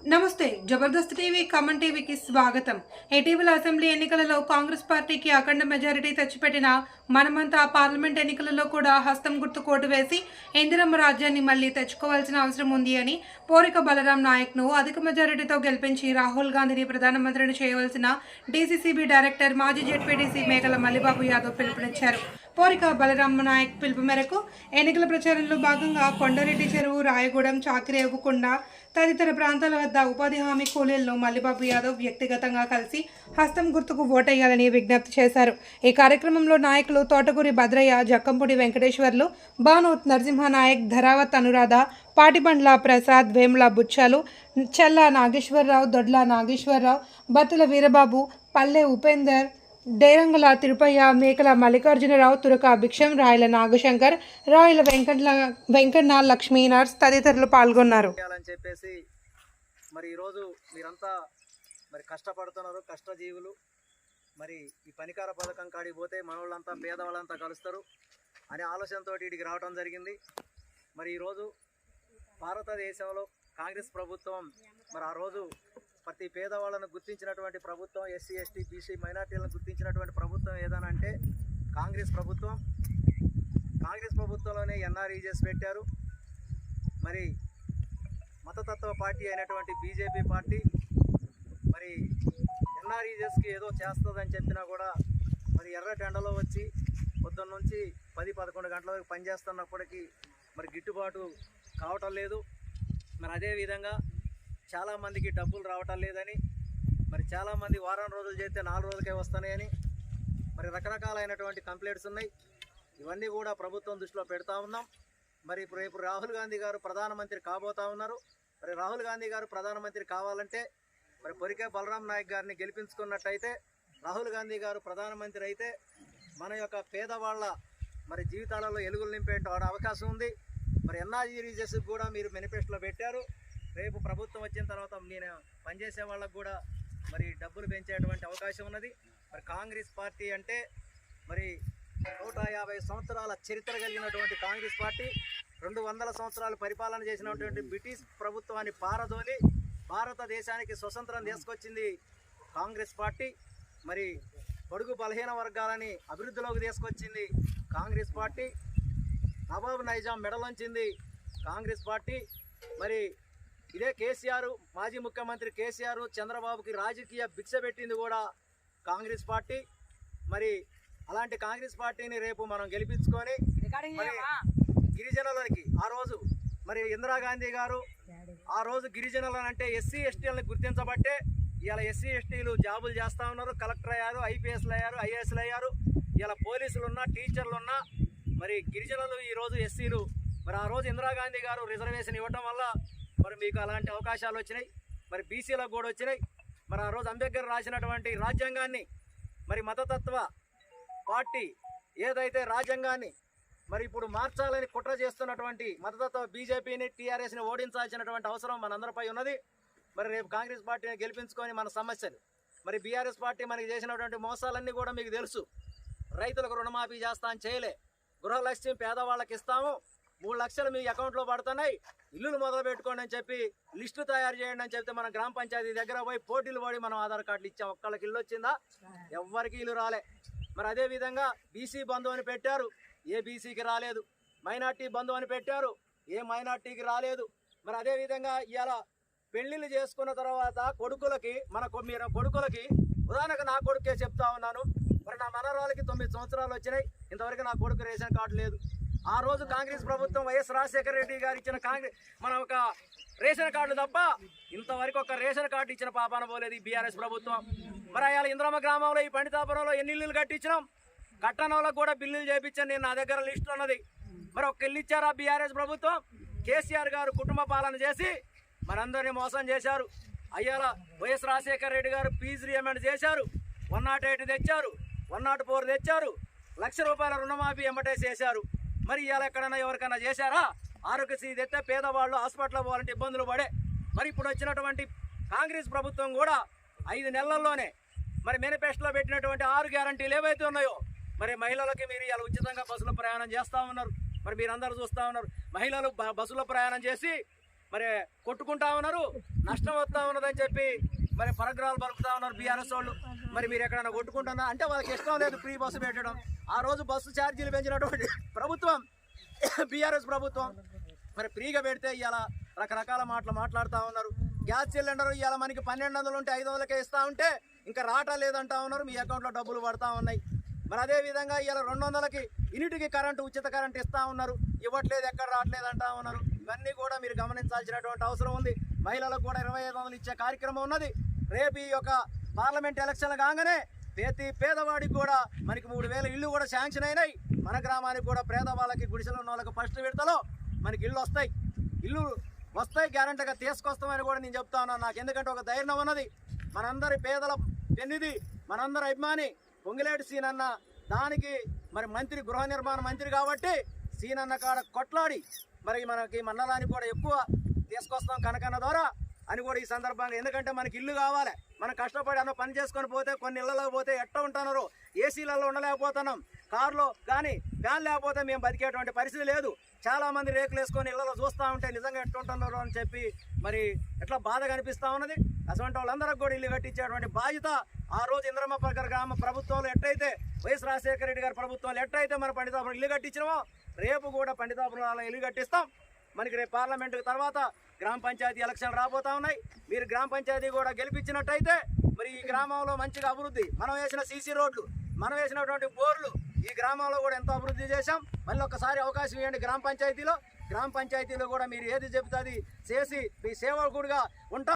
నమస్తే Jabardasth TV come on టీవీకి స్వాగతం. ఇటీవల అసెంబ్లీ ఎన్నికలలో కాంగ్రెస్ పార్టీకి అఖండ మెజారిటీ తెచ్చిపెట్టిన మనమంతా పార్లమెంట్ ఎన్నికలలో కూడా హస్తం గుర్తు కోటు వేసి ఇందిరమ్మ రాజ్యాన్ని మళ్ళీ తెచ్చుకోవాల్సిన అవసరం ఉంది అని పోరిక బలరాం నాయక్ను అధిక మెజారిటీతో గెలిపించి రాహుల్ గాంధీని ప్రధానమంత్రిని చేయవలసిన డీసీసీబీ డైరెక్టర్ మాజీ జెడ్పీటీసీ మేకల మల్లిబాబు యాదవ్ పిలుపునిచ్చారు. పోరిక బలరాం నాయక్ పిలుపు మేరకు ఎన్నికల ప్రచారంలో భాగంగా కొండరెడ్డి చెరువు రాయగూడెం చాకిరేవుకొండ తదితర ప్రాంతాల వద్ద ఉపాధి హామీ కూలీలను మల్లిబాబు యాదవ్ వ్యక్తిగతంగా కలిసి హస్తం గుర్తుకు ఓటేయాలని విజ్ఞప్తి చేశారు. ఈ కార్యక్రమంలో నాయకులు తోటకూరి భద్రయ్య జక్కంపూడి వెంకటేశ్వర్లు బానోత్ నరసింహనాయక్ ధరావత్ అనురాధ పాటిబండ్ల ప్రసాద్ వేముల బుచ్చాలు చల్ల నాగేశ్వరరావు దొడ్ల నాగేశ్వరరావు బతుల వీరబాబు పల్లె ఉపేందర్ డేరంగుల తిరుపయ్య మేకల మల్లికార్జునరావు తురక భిక్షం రాయల నాగశంకర్ రాయల వెంకట్ల వెంకన్న లక్ష్మీ నర్స్ తదితరులు పాల్గొన్నారు. చెప్పేసి మరి ఈరోజు మీరంతా మరి కష్టపడుతున్నారు కష్టజీవులు. మరి ఈ పనికార పథకం కాడికి పోతే మనోళ్ళంతా పేదవాళ్ళంతా కలుస్తారు అనే ఆలోచనతో వీటికి రావడం జరిగింది. మరి ఈరోజు భారతదేశంలో కాంగ్రెస్ ప్రభుత్వం మరి ఆ రోజు ప్రతి పేదవాళ్ళను గుర్తించినటువంటి ప్రభుత్వం ఎస్సీ ఎస్టీ బీసీ మైనార్టీలను గుర్తించినటువంటి ప్రభుత్వం ఏదైనా అంటే కాంగ్రెస్ ప్రభుత్వం. కాంగ్రెస్ ప్రభుత్వంలోనే ఎన్ఆర్ఈజెస్ పెట్టారు. మరి మతతత్వ పార్టీ అయినటువంటి బీజేపీ పార్టీ ఎన్ఆర్ఈజెస్కి ఏదో చేస్తుందని చెప్పినా కూడా మరి ఎర్రటి ఎండలో వచ్చి పొద్దున్న నుంచి పది పదకొండు గంటల వరకు పనిచేస్తున్నప్పటికీ మరి గిట్టుబాటు కావటం లేదు. మరి అదేవిధంగా చాలామందికి డబ్బులు రావటం లేదని మరి చాలామంది వారం రోజులు చేస్తే నాలుగు రోజులకే వస్తున్నాయని మరి రకరకాలైనటువంటి కంప్లైంట్స్ ఉన్నాయి. ఇవన్నీ కూడా ప్రభుత్వం దృష్టిలో పెడతా ఉన్నాం. మరి ఇప్పుడు రేపు రాహుల్ గాంధీ గారు ప్రధానమంత్రి కాబోతా ఉన్నారు. మరి రాహుల్ గాంధీ గారు ప్రధానమంత్రి కావాలంటే మరి పొరికే బలరాం నాయక్ గారిని గెలిపించుకున్నట్టయితే రాహుల్ గాంధీ గారు ప్రధానమంత్రి అయితే మన యొక్క పేదవాళ్ళ మరి జీవితాలలో ఎలుగులు నింపే అవకాశం ఉంది. మరి ఎన్ఆర్జీ రీజెస్ కూడా మీరు మేనిఫెస్టోలో పెట్టారు. రేపు ప్రభుత్వం వచ్చిన తర్వాత నేను పనిచేసే వాళ్ళకు కూడా మరి డబ్బులు పెంచేటువంటి అవకాశం ఉన్నది. మరి కాంగ్రెస్ పార్టీ అంటే మరి నూట యాభై సంవత్సరాల చరిత్ర కలిగినటువంటి కాంగ్రెస్ పార్టీ రెండు వందల సంవత్సరాలు పరిపాలన చేసినటువంటి బ్రిటిష్ ప్రభుత్వాన్ని పారదోలి భారతదేశానికి స్వతంత్రం తీసుకొచ్చింది కాంగ్రెస్ పార్టీ. మరి పొడుగు బలహీన వర్గాలని అభివృద్ధిలోకి తీసుకొచ్చింది కాంగ్రెస్ పార్టీ. నవాబ్ నైజాం మెడలోంచింది కాంగ్రెస్ పార్టీ. మరి ఇదే కేసీఆర్ మాజీ ముఖ్యమంత్రి కేసీఆర్ చంద్రబాబుకి రాజకీయ భిక్ష పెట్టింది కూడా కాంగ్రెస్ పార్టీ. మరి అలాంటి కాంగ్రెస్ పార్టీని రేపు మనం గెలిపించుకొని మరి గిరిజనులకి ఆ రోజు మరి ఇందిరాగాంధీ గారు ఆ రోజు గిరిజనులను అంటే ఎస్సీ ఎస్టీలను గుర్తించబట్టే ఇలా ఎస్సీ ఎస్టీలు జాబులు చేస్తా ఉన్నారు. కలెక్టర్ అయ్యారు ఐపీఎస్లు అయ్యారు ఐఏఎస్లు అయ్యారు. ఇలా పోలీసులు ఉన్నా టీచర్లు ఉన్నా మరి గిరిజనులు ఈరోజు ఎస్సీలు. మరి ఆ రోజు ఇందిరాగాంధీ గారు రిజర్వేషన్ ఇవ్వటం వల్ల మరి మీకు అలాంటి అవకాశాలు వచ్చినాయి. మరి బీసీలకు కూడా వచ్చినాయి. మరి ఆ రోజు అంబేద్కర్ రాసినటువంటి రాజ్యాంగాన్ని మరి మతతత్వ పార్టీ ఏదైతే రాజ్యాంగాన్ని మరి ఇప్పుడు మార్చాలని కుట్ర చేస్తున్నటువంటి మతతత్వ బీజేపీని టీఆర్ఎస్ని ఓడించాల్సినటువంటి అవసరం మనందరిపై ఉన్నది. మరి రేపు కాంగ్రెస్ పార్టీని గెలిపించుకొని మన సమస్యలు. మరి బీఆర్ఎస్ పార్టీ మనకి చేసినటువంటి మోసాలన్నీ కూడా మీకు తెలుసు. రైతులకు రుణమాఫీ చేస్తా అని చేయలే. గృహలక్ష్యం పేదవాళ్ళకి ఇస్తాము. మూడు లక్షలు మీ అకౌంట్లో పడుతున్నాయి. ఇల్లులు మొదలు పెట్టుకోండి అని చెప్పి లిస్టు తయారు చేయండి అని చెప్తే మన గ్రామ పంచాయతీ దగ్గర పోయి పోటీలు పడి మనం ఆధార్ కార్డులు ఇచ్చాం. ఒక్కళ్ళకి ఇల్లు వచ్చిందా? ఎవ్వరికి ఇల్లు రాలే. మరి అదే విధంగా బీసీ బంధువుని అని పెట్టారు. ఏ బీసీకి రాలేదు. మైనార్టీ బంధు అని పెట్టారు. ఏ మైనార్టీకి రాలేదు. మరి అదేవిధంగా ఇలా పెళ్ళిళ్ళు చేసుకున్న తర్వాత కొడుకులకి మన మీరు కొడుకులకి ఉదాహరణకు నా కొడుకే చెప్తా ఉన్నాను. మరి నా మనరాలకి తొమ్మిది సంవత్సరాలు వచ్చినాయి. ఇంతవరకు నా కొడుకు రేషన్ కార్డు లేదు. ఆ రోజు కాంగ్రెస్ ప్రభుత్వం వైఎస్ రాజశేఖర రెడ్డి గారు ఇచ్చిన కాంగ్రెస్ మన ఒక రేషన్ కార్డు తప్ప ఇంతవరకు ఒక రేషన్ కార్డు ఇచ్చిన పాపాన పోలేదు ఈ బీఆర్ఎస్ ప్రభుత్వం. మరి అయ్యాల ఇంద్రమ గ్రామంలో ఈ పండితాపురంలో ఎన్ని ఇల్లులు కట్టించినాం? కట్టణంలో కూడా బిల్లులు చేయించాను నేను నా దగ్గర లిస్ట్ ఉన్నది. మరి ఒక ఇల్లు ఇచ్చారా బీఆర్ఎస్ ప్రభుత్వం? కేసీఆర్ గారు కుటుంబ పాలన చేసి మనందరినీ మోసం చేశారు. అయ్యాల వైఎస్ రాజశేఖర రెడ్డి గారు ఫీజు రియంబర్స్ చేశారు. వన్ నాట్ ఎయిట్ తెచ్చారు. వన్ నాట్ ఫోర్ తెచ్చారు. లక్ష రూపాయల రుణమాఫీ ఎమ్మటే చేశారు. మరి ఇవాళ ఎక్కడైనా ఎవరికైనా చేశారా? ఆరోగ్యశ్రీ తెస్తే పేదవాళ్ళు హాస్పిటల్ పోవాలంటే ఇబ్బందులు పడే. మరి ఇప్పుడు వచ్చినటువంటి కాంగ్రెస్ ప్రభుత్వం కూడా ఐదు నెలల్లోనే మరి మేనిఫెస్టోలో పెట్టినటువంటి ఆరు గ్యారంటీలు ఏవైతే ఉన్నాయో మరి మహిళలకి మీరు ఇలా ఉచితంగా బస్సులో ప్రయాణం చేస్తూ ఉన్నారు. మరి మీరందరూ చూస్తూ ఉన్నారు. మహిళలు బస్సులో ప్రయాణం చేసి మరి కొట్టుకుంటా ఉన్నారు నష్టం వస్తూ ఉన్నదని చెప్పి మరి పరగ్రహాలు పలుకుతా ఉన్నారు బీఆర్ఎస్ వాళ్ళు. మరి మీరు ఎక్కడైనా కొట్టుకుంటున్నా అంటే వాళ్ళకి ఇష్టం లేదు ఫ్రీ బస్సు పెట్టడం. ఆ రోజు బస్సు ఛార్జీలు పెంచినటువంటి ప్రభుత్వం బీఆర్ఎస్ ప్రభుత్వం మరి ఫ్రీగా పెడితే ఇలా రకరకాల మాటలు మాట్లాడుతూ ఉన్నారు. గ్యాస్ సిలిండర్ ఇవాళ మనకి పన్నెండు వందలు ఉంటే ఐదు వందలకే ఇస్తా ఉంటే ఇంకా రావటం లేదంటా ఉన్నారు. మీ అకౌంట్లో డబ్బులు పడతా ఉన్నాయి. మరి అదే విధంగా రెండు వందలకి యూనిట్కి కరెంటు ఉచిత కరెంట్ ఇస్తా ఉన్నారు. ఇవ్వట్లేదు ఎక్కడ రావట్లేదు అంటా ఉన్నారు. ఇవన్నీ కూడా మీరు గమనించాల్సినటువంటి అవసరం ఉంది. మహిళలకు కూడా ఇరవై ఐదు వందలు ఇచ్చే కార్యక్రమం ఉన్నది. రేపు ఈ యొక్క పార్లమెంట్ ఎలక్షన్లు కాగానే ప్రతి పేదవాడికి కూడా మనకి మూడు వేల ఇల్లు కూడా శాంక్షన్ అయినాయి. మన గ్రామానికి కూడా పేదవాళ్ళకి గుడిసెలు ఉన్న వాళ్ళకి ఫస్ట్ విడతలో మనకి ఇల్లు వస్తాయి. ఇల్లు వస్తాయి గ్యారంటీగా తీసుకొస్తామని కూడా నేను చెప్తా ఉన్నాను. నాకు ఎందుకంటే ఒక ధైర్యం ఉన్నది. మనందరి పేదల పెన్నిది మనందరి అభిమాని పొంగిలేటి సీనన్న దానికి మరి మంత్రి గృహ నిర్మాణ మంత్రి కాబట్టి సీనన్న కాడ కొట్లాడి మరి మనకి మండలానికి కూడా ఎక్కువ తీసుకొస్తాం కనకన్న ద్వారా అని కూడా ఈ సందర్భంగా. ఎందుకంటే మనకి ఇల్లు కావాలి. మనం కష్టపడి అన్న పని చేసుకొని పోతే కొన్ని ఇళ్ళలో పోతే ఎట్ట ఉంటున్నారు? ఏసీలలో ఉండలేకపోతున్నాం. కారులో కానీ ఫ్యాన్ లేకపోతే మేము బతికేటువంటి పరిస్థితి లేదు. చాలా మంది రేకులు వేసుకొని ఇళ్ళలో చూస్తూ ఉంటే నిజంగా ఎట్ట ఉంటున్నారు అని చెప్పి మరి ఎట్లా బాధ కనిపిస్తూ ఉన్నది? అటువంటి వాళ్ళందరికి కూడా ఇల్లు కట్టించేటువంటి బాధ్యత ఆ రోజు ఇంద్రమపర్కర్ గ్రామ ప్రభుత్వాలు ఎట్టయితే వైఎస్ రాజశేఖర రెడ్డి గారి ప్రభుత్వాలు ఎట్టయితే మన పండితాపురం ఇల్లు కట్టించినామో రేపు కూడా పండితాపురం ఇల్లు కట్టిస్తాం. మనకి రేపు పార్లమెంట్ తర్వాత గ్రామ పంచాయతీ ఎలక్షన్లు రాబోతా ఉన్నాయి. మీరు గ్రామ పంచాయతీ కూడా గెలిపించినట్టయితే మరి ఈ గ్రామంలో మంచిగా అభివృద్ధి మనం వేసిన సీసీ రోడ్లు మనం వేసినటువంటి బోర్లు ఈ గ్రామంలో కూడా ఎంతో అభివృద్ధి చేశాం. మళ్ళీ ఒకసారి అవకాశం ఇవ్వండి గ్రామ పంచాయతీలో. గ్రామ పంచాయతీలో కూడా మీరు ఏది చెబుతుంది చేసి మీ సేవకుడిగా ఉంటాం